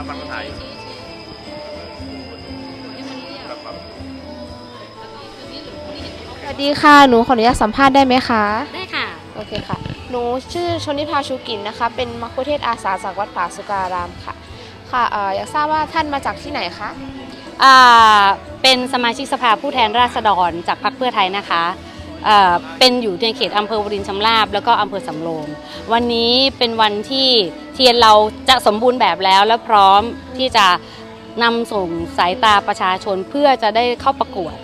น้ำมันก็ถ่ายชี้ชี้ให้มันเรียบครับครับอันนี้หนูที่เห็นสวัสดีค่ะ หนูขออนุญาตสัมภาษณ์ได้ไหมคะ ได้ค่ะ โอเคค่ะ หนูชื่อชนิพาชูกินนะคะ เป็นมัคคุเทศก์อาสาจากวัดป่าสุการามค่ะ ค่ะเอ่ออยากทราบว่าท่านมาจากที่ไหนคะ อ่า เป็นสมาชิกสภาผู้แทนราษฎรจากพรรคเพื่อไทยนะคะอ่าเป็นอยู่ในเขตอำเภอวรินชำราบ แล้วก็อำเภอสำโรง วันนี้เป็นวันที่เทียนเราจะสมบูรณ์แบบแล้วและพร้อมที่จะนำส่งสายตาประชาชนเพื่อจะได้เข้าประกวด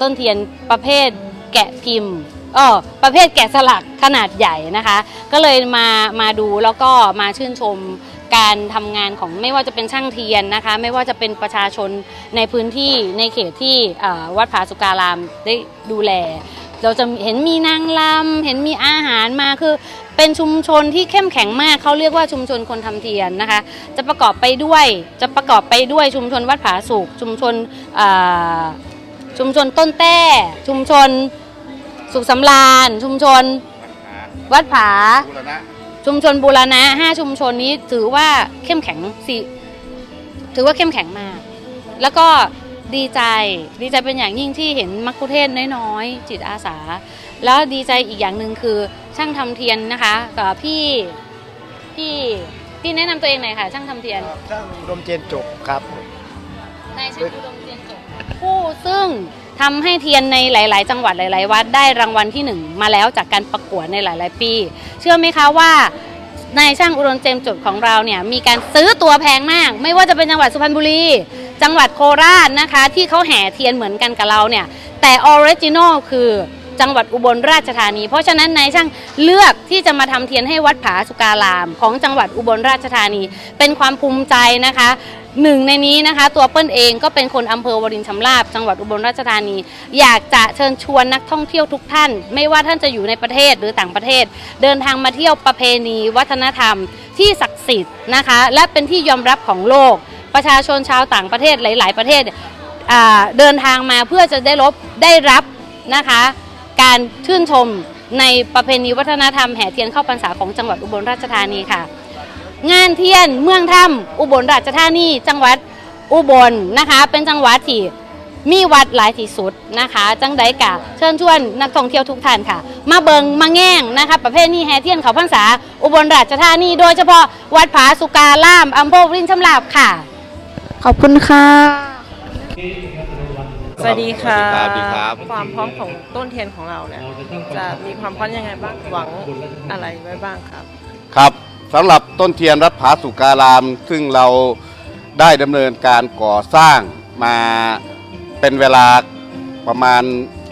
ต้นเทียนประเภทแกะพิมพ์เออประเภทแกะสลักขนาดใหญ่นะคะ ก็เลยมามาดูแล้วก็มาชื่นชมการทำงานของไม่ว่าจะเป็นช่างเทียนนะคะ ไม่ว่าจะเป็นประชาชนในพื้นที่ในเขตที่วัดผาสุการามได้ดูแล เราจะเห็นมีนางลำเห็นมีอาหารมาคือ เป็นชุมชนที่เข้มแข็งมากเขาเรียกว่าชุมชนคนทำเทียนนะคะ จะประกอบไปด้วยจะประกอบไปด้วยชุมชนวัดผาสุกชุมชนชุมชนต้นแต้ ชุมชนสุขสำราญชุมชนวัดผาชุมชนบูรณะห้าชุมชนนี้ถือว่าเข้มแข็งสิถือว่าเข้มแข็งมาก แล้วก็ ดีใจ ดีใจเป็นอย่างยิ่งที่เห็นมักคุเทศก์น้อยๆ จิตอาสา แล้วดีใจอีกอย่างหนึ่งคือช่างทำเทียนนะคะกับพี่พี่พี่แนะนำตัวเองหน่อยค่ะ ช่างทำเทียนช่างอุดมเจนจบครับนายช่างอุดมเทียนจบผู้ซึ่งทำให้เทียนในหลาย ๆ จังหวัดหลาย ๆ วัดได้รางวัลที่หนึ่งมาแล้วจากการประกวดในหลาย ๆ ปี เชื่อไหมคะว่านายช่างอุดมเจมส์จดของเราเนี่ยมีการซื้อตัวแพงมาก ไม่ว่าจะเป็นจังหวัดสุพรรณบุรี จังหวัดโคราชนะคะ ที่เขาแห่เทียนเหมือนกันกับเราเนี่ย แต่ออริจินอลคือจังหวัดอุบลราชธานี เพราะฉะนั้นนายช่างเลือกที่จะมาทำเทียนให้วัดผาสุการาม ของจังหวัดอุบลราชธานี เป็นความภูมิใจนะคะหนึ่งในนี้นะคะตัวเปิ้ลเองก็เป็นคนอำเภอวรินชำราบ จังหวัดอุบลราชธานี อยากจะเชิญชวนนักท่องเที่ยวทุกท่าน ไม่ว่าท่านจะอยู่ในประเทศหรือต่างประเทศ เดินทางมาเที่ยวประเพณี วัฒนธรรมที่ศักดิ์สิทธิ์นะคะ และเป็นที่ยอมรับของโลก ประชาชนชาวต่างประเทศหลาย ๆ ประเทศเดินทางมาเพื่อจะได้รบได้รับนะคะการชื่นชมในประเพณีวัฒนธรรมแห่เทียนเข้าพรรษาของจังหวัดอุบลราชธานีค่ะ งานเทียนเมืองถ้ำอุบลราชธานีจังหวัดอุบลนะคะ เป็นจังหวัดที่มีวัดหลายที่สุดนะคะ จังใดกะเชิญชวนนักท่องเที่ยวทุกท่านค่ะ มาเบิงมาแง่งนะคะประเภทนี้แห่เทียนเขาพรรษา อุบลราชธานี โดยเฉพาะวัดผาสุการามอำเภอรินชำลาบค่ะ ขอบคุณค่ะ สวัสดีค่ะ สวัสดีครับความพร้อมของต้นเทียนของเราเนี่ยจะมีความพร้อมยังไงบ้างหวังอะไรไว้บ้างครับ ครับสำหรับต้นเทียนรัฐผาสุการาม ซึ่งเราได้ดำเนินการก่อสร้างมาเป็นเวลาประมาณ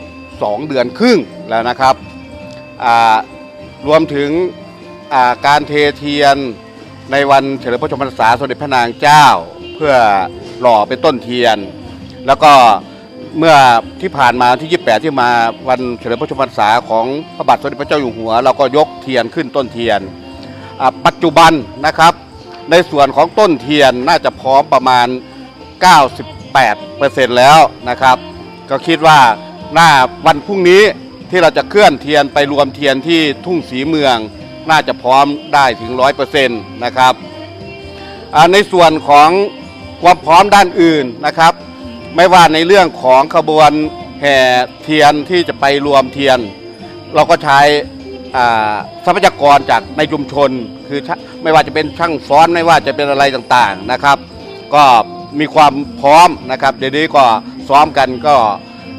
2 เดือนครึ่งแล้วนะครับอ่ารวมถึงอ่าการเทเทียนในวันเฉลิมพระชนมพรรษาสมเด็จพระนางเจ้าเพื่อหล่อเป็นต้นเทียน แล้วก็เมื่อที่ผ่านมาที่ 28 ที่มาวันเฉลิมพระชนมพรรษาของพระบาทสมเด็จพระเจ้าอยู่หัว เราก็ยกเทียนขึ้นต้นเทียน ปัจจุบันนะครับในส่วนของต้นเทียนน่าจะพร้อมประมาณ 98%แล้วนะครับ ก็คิดว่าหน้าวันพรุ่งนี้ที่เราจะเคลื่อนเทียนไปรวมเทียนที่ทุ่งสีเมือง น่าจะพร้อมได้ถึง 100%นะครับในส่วนของ ความพร้อมด้านอื่นนะครับ ไม่ว่าในเรื่องของขบวนแห่เทียนที่จะไปรวมเทียน เราก็ใช้ทรัพยากรจากในชุมชน คือไม่ว่าจะเป็นช่างฟ้อนไม่ว่าจะเป็นอะไรต่างๆนะครับ ก็มีความพร้อมนะครับเดี๋ยวนี้ก็ซ้อมกันก็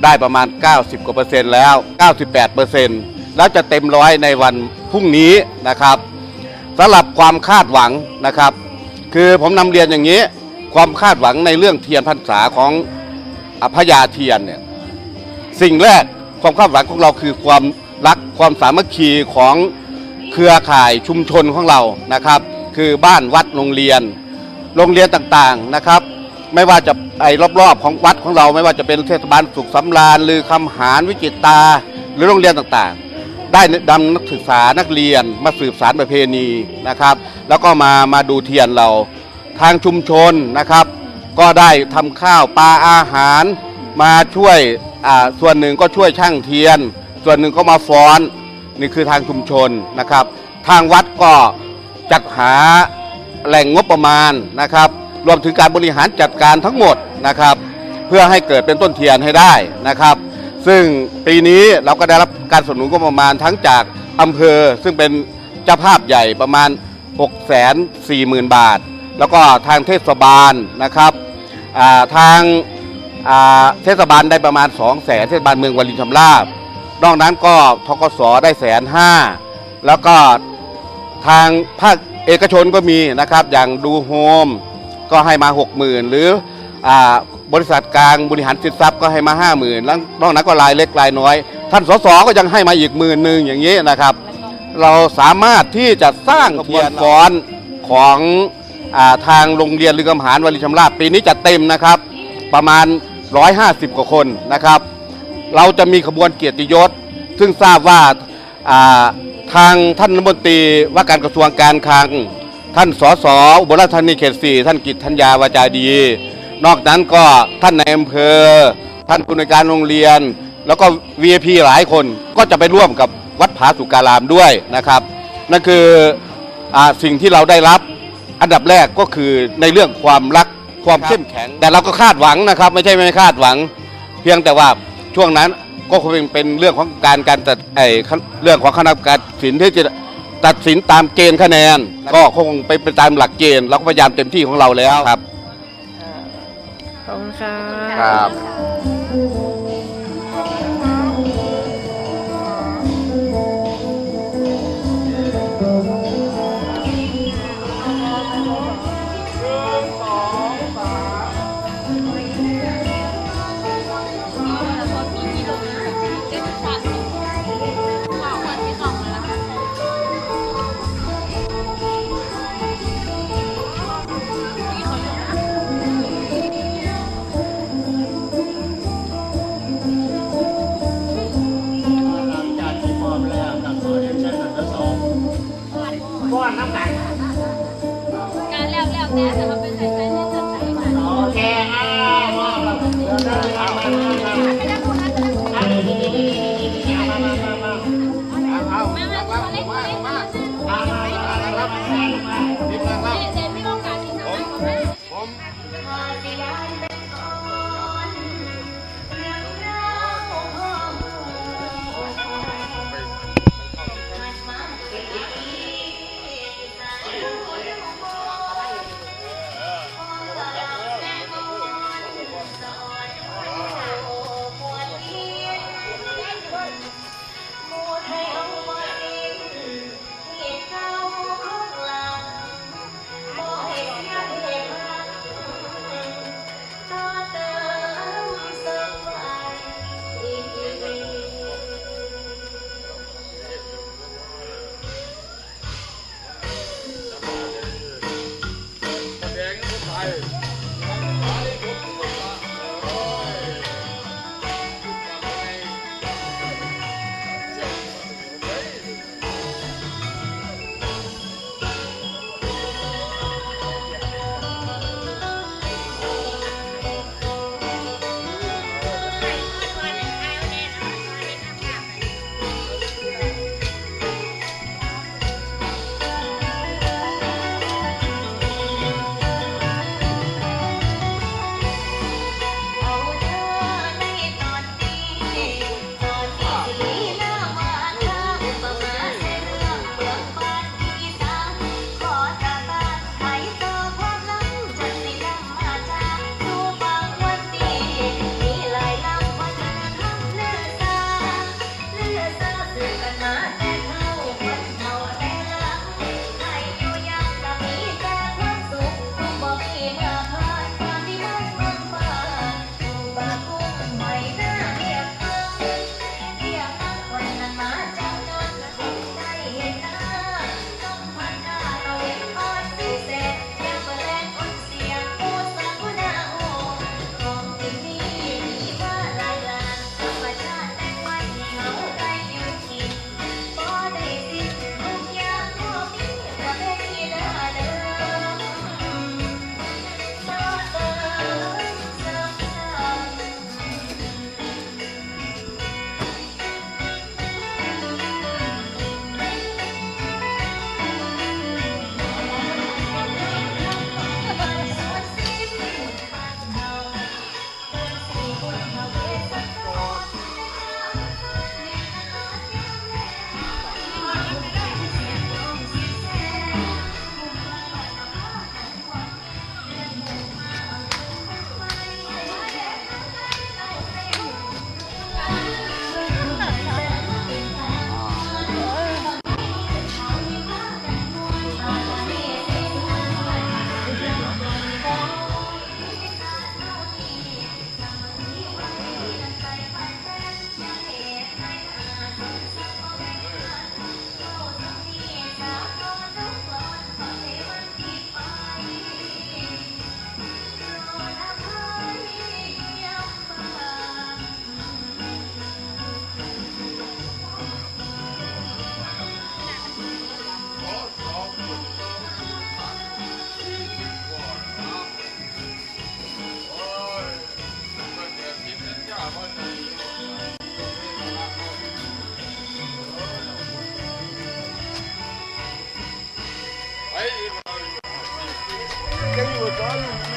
ได้ประมาณ 90กว่าเปอร์เซ็นต์แล้ว 98เปอร์เซ็นต์แล้วจะเต็มร้อยในวันพรุ่งนี้นะครับสำหรับความคาดหวังนะครับ คือผมนำเรียนอย่างนี้ ความคาดหวังในเรื่องเทียนพรรษาของอพญาเทียนเนี่ยสิ่งแรกความคาดหวังของเราคือความรักความสามัคคีของเครือข่ายชุมชนของเรานะครับ คือบ้านวัดโรงเรียน โรงเรียนต่างๆนะครับ ไม่ว่าจะไอ้รอบๆของวัดของเรา ไม่ว่าจะเป็นเทศบาลสุขสำราญหรือคำหารวิจิตราหรือโรงเรียนต่างๆ ได้นำนักศึกษานักเรียนมาสืบสารประเพณีนะครับ แล้วก็มามาดูเทียนเรา ทางชุมชนนะครับ ก็ได้ทำข้าวปลาอาหารมาช่วยอ่าส่วนหนึ่งก็ช่วยช่างเทียน ส่วนหนึ่งก็มาฟ้อนนี่คือทางชุมชนนะครับ ทางวัดก็จัดหาแหล่งงบประมาณนะครับ รวมถึงการบริหารจัดการทั้งหมดนะครับ เพื่อให้เกิดเป็นต้นเทียนให้ได้นะครับ ซึ่งปีนี้เราก็ได้รับการสนับสนุนงบประมาณทั้งจากอำเภอ ซึ่งเป็นเจ้าภาพใหญ่ประมาณ 6 4 0 0 0 0 บาท แล้วก็ทางเทศบาลนะครับาทางาเทศบาลได้ประมาณ2 0 0แสนเทศบาลเมืองวารินชำราบนอกนั้นก็ทกสได้แสนห้าแล้วก็ทางภาคเอกชนก็มีนะครับอย่างดูโฮมก็ให้มา 60,000 หรืออบริษัทกลางบริหารสินทรัพย์ก็ให้มา 50,000แล้วนอกนั้นก็รายเล็กรายน้อย ท่านสสก็ยังให้มาอีกหมื่นหนึ่งอย่างนี้นะครับ เราสามารถที่จะสร้างขบวนฟ้อนของ ทางโรงเรียนลือกำหารวลิชำราบปีนี้จะเต็มนะครับ ประมาณ 150 กว่าคนนะครับ เราจะมีขบวนเกียรติยศ ซึ่งทราบว่าทางท่านรัฐมนตรีว่าการกระทรวงการคลัง ท่านสสอุบลราชธานีเขตสี่ท่านกิตทัญญาวาจาดี นอกนั้นก็ท่านในอำเภอ ท่านผู้ในการโรงเรียน แล้วก็ VIP หลายคนก็จะไปร่วมกับวัดผาสุการามด้วยนะครับ นั่นคืออสิ่งที่เราได้รับ อันดับแรกก็คือในเรื่องความรักความเข้มแข็ง แต่เราก็คาดหวังนะครับ ไม่ใช่ไม่คาดหวัง เพียงแต่ว่าช่วงนั้นก็คงเป็นเรื่องของการการตัดไอ้เรื่องของคณะกรรมการตัดสินที่จะตัดสินตามเกณฑ์คะแนน ก็คงไปไปตามหลักเกณฑ์เราก็พยายามเต็มที่ของเราแล้วครับขอบคุณค่ะ ครับ Wow.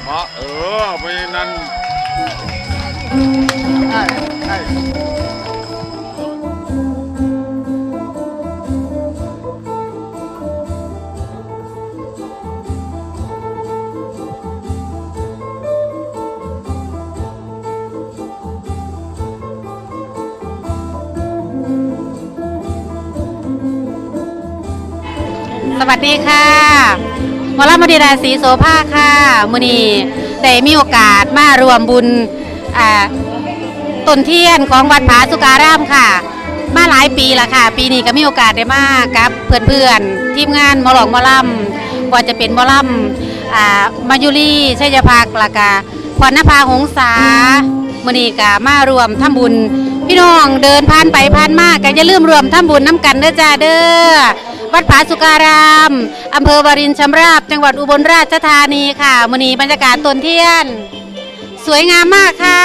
เพราะเออเพราะฉะนั้น สวัสดีค่ะหมอลำมดีดาศีโสภาค่ะมือนีได้มีโอกาสมารวมบุญต้นเทียนของวัดผาสุการามค่ะ มาหลายปีละค่ะ ปีนี้ก็มีโอกาสได้มากับเพื่อนๆทีมงานมอหลองมอลำว่าจะเป็นมอลำอ่ามายุรีชัยภักละกาพรณภาหงษามือนีก็มารวมทำบุญ พี่น้องเดินผ่านไปผ่านมาก็อย่าลืมรวมทำบุญน้ำกันเด้อจ้าเด้อ วัดผาสุการามอำเภอวารินชำราบ จังหวัดอุบลราชธานีค่ะมณีบรรยากาศต้นเทียน สวยงามมากค่ะ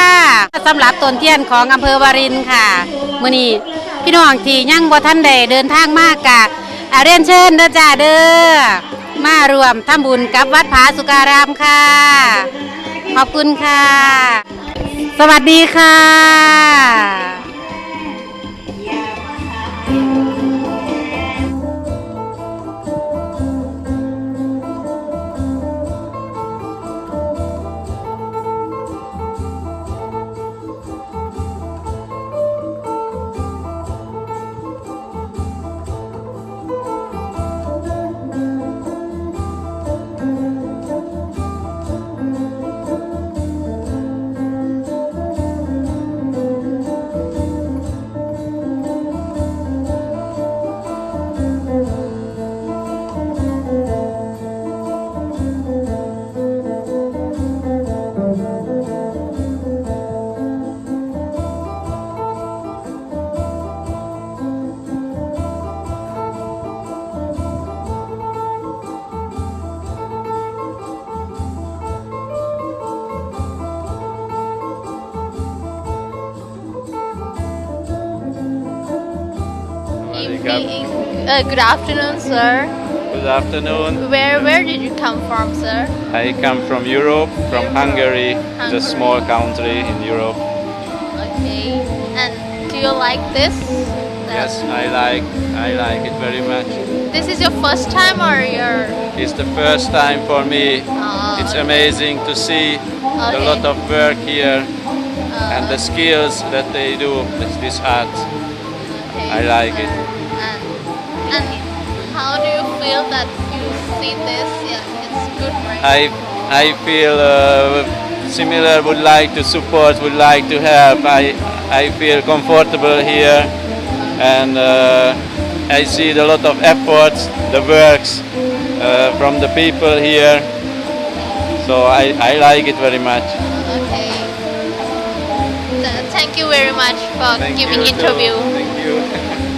สำหรับต้นเทียนของอำเภอวารินค่ะมณีพี่น้องที่ยังบ่ทันได้เดินทางมากกะอาเรียนเชิญเด้อจ้าเด้อมารวมทำบุญกับวัดผาสุการามค่ะ ขอบคุณค่ะ สวัสดีค่ะ Evening. Uh, good afternoon, sir. Good afternoon. Where where did you come from, sir? I come from Europe, from Hungary, it's a small country in Europe. Okay. And do you like this? Yes, I like I like it very much. This is your first time or your? It's the first time for me. Uh, It's amazing to see a lot of work here uh, and the skills that they do, this, this art. okay. I like it. And, how do you feel that you see this? Yeah, it's good, right? I I feel uh, similar. Would like to support. Would like to help. I I feel comfortable here, and uh, I see a lot of efforts, the works uh, from the people here. So I, I like it very much. Okay. Th- Thank you very much for Thank giving you too. interview. Thank you.